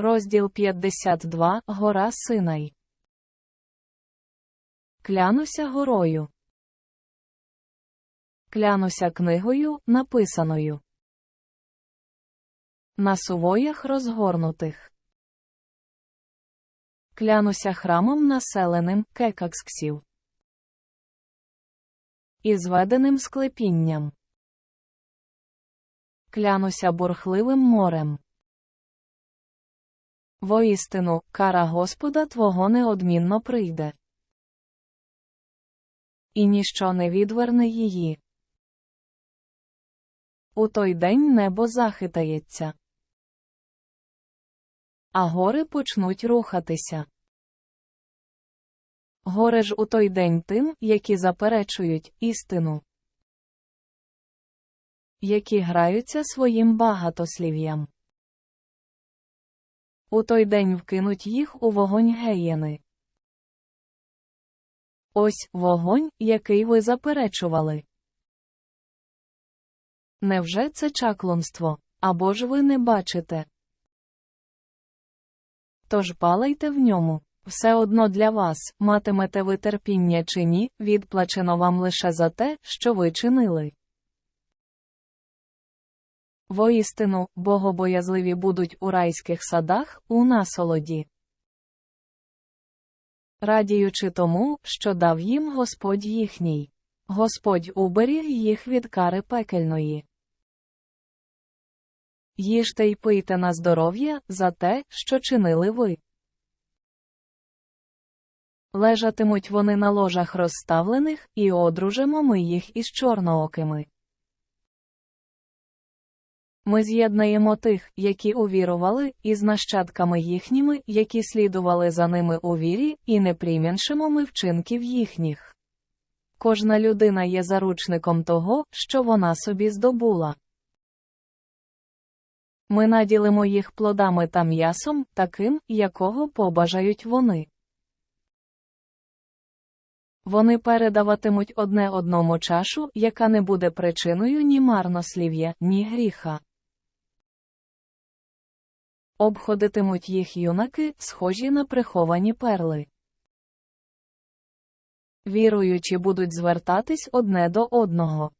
Розділ 52 Гора Синай. Клянуся горою. Клянуся книгою, написаною. На сувоях розгорнутих. Клянуся храмом населеним кекаксксів. І зведеним склепінням. Клянуся бурхливим морем. Воістину, кара Господа Твого неодмінно прийде. І ніщо не відверне її. У той день небо захитається. А гори почнуть рухатися. Горе ж у той день тим, які заперечують істину, які граються своїм багатослів'ям. У той день вкинуть їх у вогонь геєни. Ось вогонь, який ви заперечували. Невже це чаклунство, або ж ви не бачите? Тож палайте в ньому. Все одно для вас, матимете ви терпіння чи ні, відплачено вам лише за те, що ви чинили. Воістину, богобоязливі будуть у райських садах, у насолоді. Радіючи тому, що дав їм Господь їхній. Господь уберіг їх від кари пекельної. Їжте й пийте на здоров'я за те, що чинили ви. Лежатимуть вони на ложах розставлених, і одружимо ми їх із чорноокими. Ми з'єднаємо тих, які увірували, із нащадками їхніми, які слідували за ними у вірі, і не прим'яншимо ми вчинків їхніх. Кожна людина є заручником того, що вона собі здобула. Ми наділимо їх плодами та м'ясом, таким, якого побажають вони. Вони передаватимуть одне одному чашу, яка не буде причиною ні марнослів'я, ні гріха. Обходитимуть їх юнаки, схожі на приховані перли. Віруючі будуть звертатись одне до одного.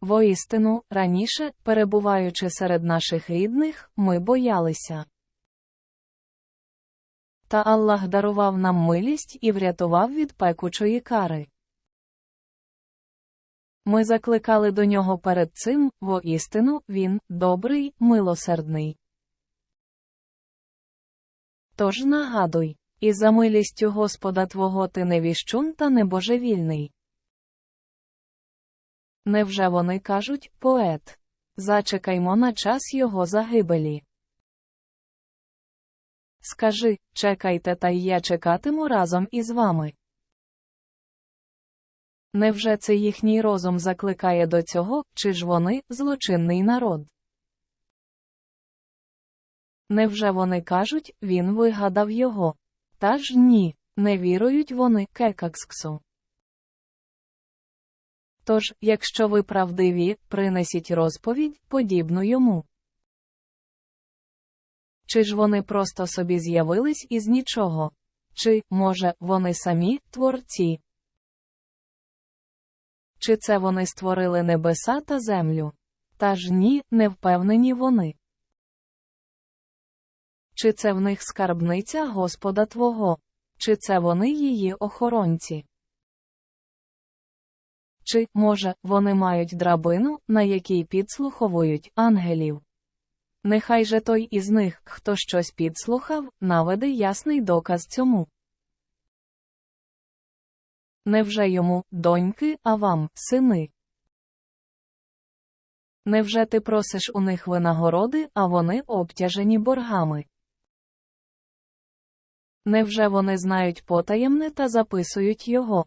Воістину, раніше, перебуваючи серед наших рідних, ми боялися. Та Аллах дарував нам милість і врятував від пекучої кари. Ми закликали до нього перед цим, воістину, він добрий, милосердний. Тож нагадуй, і за милістю Господа Твого ти не віщун та небожевільний. Невже вони кажуть, поет? Зачекаймо на час його загибелі. Скажи, чекайте, та й я чекатиму разом із вами. Невже це їхній розум закликає до цього, чи ж вони злочинний народ? Невже вони кажуть, він вигадав його? Та ж ні, не вірують вони кекаксксу. Тож, якщо ви правдиві, принесіть розповідь, подібну йому. Чи ж вони просто собі з'явились із нічого? Чи, може, вони самі творці? Чи це вони створили небеса та землю? Та ж ні, не впевнені вони. Чи це в них скарбниця Господа Твого? Чи це вони її охоронці? Чи, може, вони мають драбину, на якій підслуховують ангелів? Нехай же той із них, хто щось підслухав, наведе ясний доказ цьому. Невже йому, доньки, а вам, сини? Невже ти просиш у них винагороди, а вони обтяжені боргами? Невже вони знають потаємне та записують його?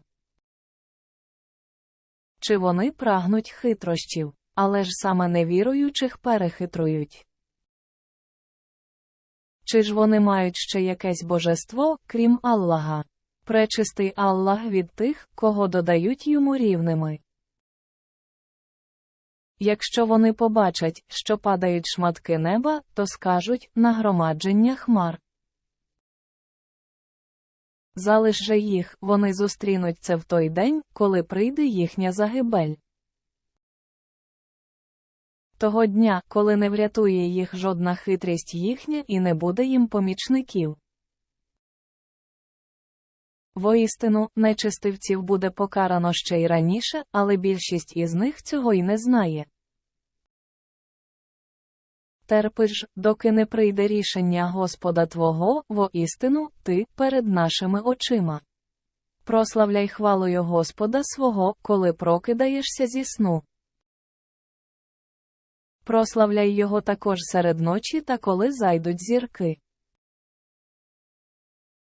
Чи вони прагнуть хитрощів, але ж саме невіруючих перехитрують? Чи ж вони мають ще якесь божество, крім Аллаха? Пречистий Аллах від тих, кого додають йому рівними. Якщо вони побачать, що падають шматки неба, то скажуть нагромадження хмар. Залиш же їх, вони зустрінуть це в той день, коли прийде їхня загибель. Того дня, коли не врятує їх жодна хитрість їхня і не буде їм помічників. Воістину, нечистивців буде покарано ще й раніше, але більшість із них цього й не знає. Терпи ж, доки не прийде рішення Господа Твого, воістину, ти перед нашими очима. Прославляй хвалою Господа свого, коли прокидаєшся зі сну. Прославляй його також серед ночі та коли зайдуть зірки.